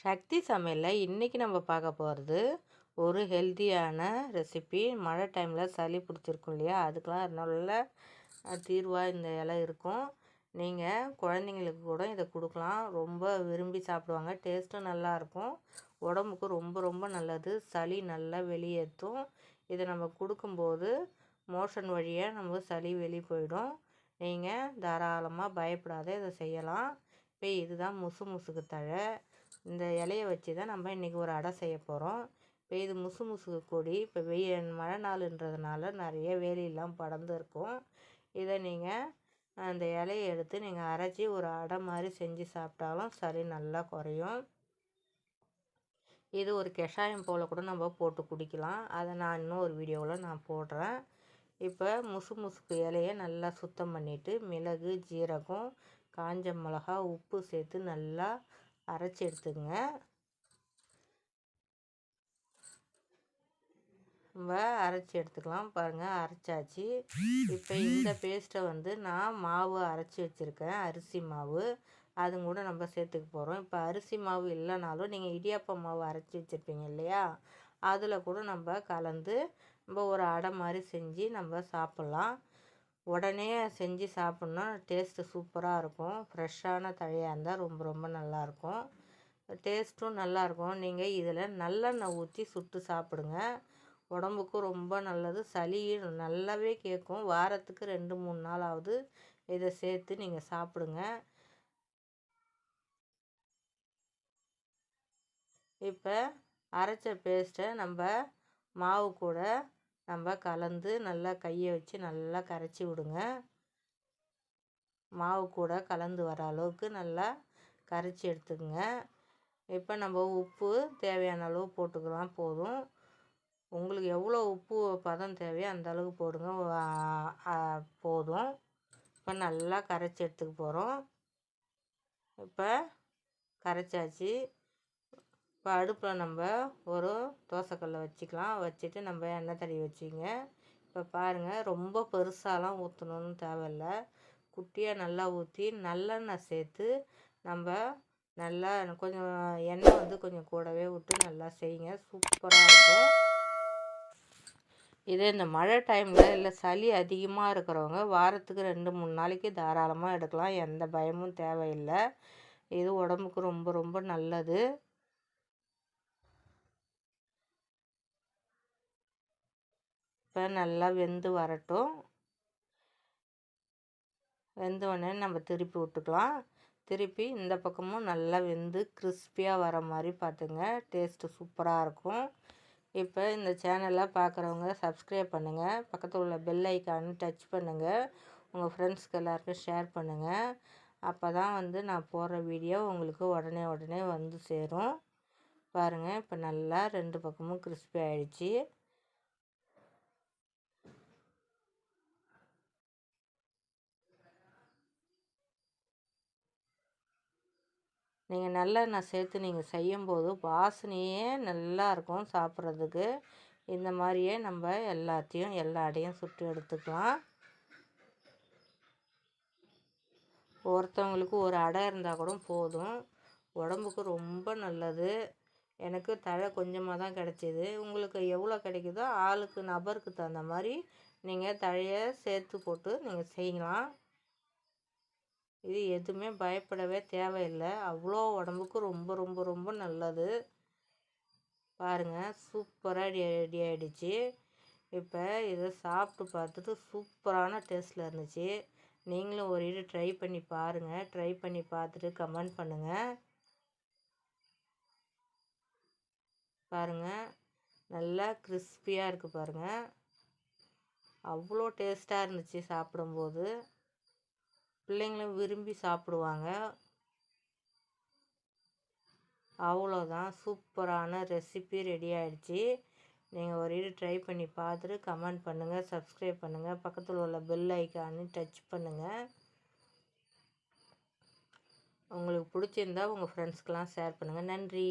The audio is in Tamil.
சக்தி சமையலில் இன்றைக்கி நம்ம பார்க்க போகிறது ஒரு ஹெல்த்தியான ரெசிபி. மழை டைமில் சளி பிடிச்சிருக்கும் இல்லையா? அதுக்கெலாம் நல்ல தீர்வாக இந்த இலை இருக்கும். நீங்கள் குழந்தைங்களுக்கு கூட இதை கொடுக்கலாம். ரொம்ப விரும்பி சாப்பிடுவாங்க. டேஸ்ட்டும் நல்லாயிருக்கும் உடம்புக்கு ரொம்ப ரொம்ப நல்லது. சளி நல்லா வெளியேற்றும். இதை நம்ம கொடுக்கும்போது மோஷன் வழியாக நம்ம சளி வெளியே போயிடும். நீங்கள் தாராளமாக பயப்படாத இதை செய்யலாம். இப்போ இதுதான் முசு முசுக்கு தழை. இந்த இலையை வச்சு தான் நம்ம இன்றைக்கி ஒரு அடை செய்ய போகிறோம் இப்போ இது முசு முசுக்கு கொடி. இப்போ வெய்ய மழை நாளுன்றதுனால நிறைய வேலியெல்லாம் படர்ந்து இருக்கும். இதை நீங்கள் அந்த இலையை எடுத்து நீங்கள் அரைச்சி ஒரு அடை மாதிரி செஞ்சு சாப்பிட்டாலும் சளி நல்லா குறையும். இது ஒரு கஷாயம் போல் கூட நம்ம போட்டு குடிக்கலாம். அதை நான் இன்னும் ஒரு வீடியோவில் நான் போடுறேன். இப்போ முசு முசுக்கு இலையை நல்லா சுத்தம் பண்ணிவிட்டு மிளகு ஜீரகம் காஞ்ச மிளகா உப்பு சேர்த்து நல்லா அரைச்சி எடுத்துக்கங்க. நம்ம அரைச்சி எடுத்துக்கலாம். பாருங்கள் அரைச்சாச்சு. இப்போ இந்த பேஸ்ட்டை வந்து நான் மாவு அரைச்சி வச்சுருக்கேன் அரிசி மாவு. அது கூட நம்ம சேர்த்துக்க போகிறோம் இப்போ அரிசி மாவு இல்லைனாலும் நீங்கள் இடியாப்ப மாவு அரைச்சி வச்சுருப்பீங்க இல்லையா? அதில் கூட நம்ம கலந்து நம்ம ஒரு அடை மாதிரி செஞ்சு நம்ம சாப்பிட்லாம். உடனே செஞ்சு சாப்பிட்ணுன்னா டேஸ்ட்டு சூப்பராக இருக்கும். ஃப்ரெஷ்ஷான தழையாக இருந்தால் ரொம்ப ரொம்ப நல்லாயிருக்கும் டேஸ்ட்டும் நல்லாயிருக்கும் நீங்கள் இதில் நல்லெண்ணெய் ஊற்றி சுட்டு சாப்பிடுங்க. உடம்புக்கும் ரொம்ப நல்லது. சளி நல்லாவே கேட்கும் வாரத்துக்கு ரெண்டு மூணு நாளாவது இதை சேர்த்து நீங்கள் சாப்பிடுங்க. இப்போ அரைச்ச பேஸ்ட்டை நம்ம மாவு கூட நம்ம கலந்து நல்லா கையை வச்சு நல்லா கரைச்சி விடுங்க. மாவு கூட கலந்து வர அளவுக்கு நல்லா கரைச்சி எடுத்துக்கோங்க. இப்போ நம்ம உப்பு தேவையான அளவு போட்டுக்கலாம் போதும். உங்களுக்கு எவ்வளோ உப்பு பதம் தேவையோ அந்த அளவுக்கு போடுங்க. போதும். இப்போ நல்லா கரைச்சி எடுத்துக்க போகிறோம் இப்போ கரைச்சாச்சு. இப்போ அடுப்பில் நம்ம ஒரு தோசைக்கல்லை வச்சுக்கலாம். வச்சுட்டு நம்ம எண்ணெய் தடவி வச்சுங்க. இப்போ பாருங்கள் ரொம்ப பெருசாலாம் ஊற்றணுன்னு தேவையில்ல. குட்டியாக நல்லா ஊற்றி நல்லெண்ணெய் சேர்த்து நம்ம நல்லா கொஞ்சம் எண்ணெய் வந்து கொஞ்சம் கூடவே விட்டு நல்லா செய்யுங்க. சூப்பராக இருக்கும். இதே இந்த மழை டைமில் இல்லை சளி அதிகமாக இருக்கிறவங்க வாரத்துக்கு ரெண்டு மூணு நாளைக்கு தாராளமாக எடுக்கலாம். எந்த பயமும் தேவையில்லை. இது உடம்புக்கு ரொம்ப ரொம்ப நல்லது. இப்போ நல்லா வெந்து வரட்டும். வெந்தோடனே நம்ம திருப்பி விட்டுக்கலாம். திருப்பி இந்த பக்கமும் நல்லா வெந்து கிறிஸ்பியாக வர மாதிரி பார்த்துங்க. டேஸ்ட்டு சூப்பராக இருக்கும். இப்போ இந்த சேனலை பார்க்குறவங்க சப்ஸ்கிரைப் பண்ணுங்கள் பக்கத்தில் உள்ள பெல் ஐக்கானு டச் பண்ணுங்கள் உங்கள் ஃப்ரெண்ட்ஸ்க்கு எல்லாருக்கும் ஷேர் பண்ணுங்கள் அப்போ தான் வந்து நான் போடுற வீடியோ உங்களுக்கு உடனே உடனே வந்து சேரும். பாருங்கள் இப்போ நல்லா ரெண்டு பக்கமும் கிறிஸ்பி ஆகிடுச்சி நீங்கள் நல்லெண்ணெய் சேர்த்து நீங்கள் செய்யும்போது வாசனையே நல்லா இருக்கும் சாப்பிட்றதுக்கு. இந்த மாதிரியே நம்ம எல்லாத்தையும் எல்லா அடையும் சுட்டு எடுத்துக்கலாம். ஒருத்தவங்களுக்கு ஒரு அடை இருந்தால் கூட போதும். உடம்புக்கு ரொம்ப நல்லது. எனக்கு தழை கொஞ்சமாக தான் கிடச்சிது. உங்களுக்கு எவ்வளோ கிடைக்குதோ ஆளுக்கு நபருக்கு தகுந்த மாதிரி நீங்கள் தழையை சேர்த்து போட்டு நீங்கள் செய்யலாம். இது எதுவுமே பயப்படவே தேவையில்லை. அவ்வளோ உடம்புக்கு ரொம்ப ரொம்ப ரொம்ப நல்லது. பாருங்கள் சூப்பராக ரெடி ரெடி ஆகிடுச்சு இப்போ இதை சாப்பிட்டு பார்த்துட்டு சூப்பரான டேஸ்ட்டில் இருந்துச்சு. நீங்களும் ஒரு இது ட்ரை பண்ணி பாருங்கள் ட்ரை பண்ணி பார்த்துட்டு கமெண்ட் பண்ணுங்கள் பாருங்கள் நல்லா கிறிஸ்பியாக இருக்குது பாருங்கள் அவ்வளோ டேஸ்ட்டாக இருந்துச்சு சாப்பிடும்போது. பிள்ளைங்களும் விரும்பி சாப்பிடுவாங்க. அவ்வளோதான். சூப்பரான ரெசிபி ரெடி ஆகிடுச்சி நீங்கள் ஒரு இது ட்ரை பண்ணி பார்த்துட்டு கமெண்ட் பண்ணுங்கள் சப்ஸ்கிரைப் பண்ணுங்கள் பக்கத்தில் உள்ள பெல் ஐக்கானு டச் பண்ணுங்கள் உங்களுக்கு பிடிச்சிருந்தா உங்கள் ஃப்ரெண்ட்ஸ்க்கெலாம் ஷேர் பண்ணுங்கள் நன்றி.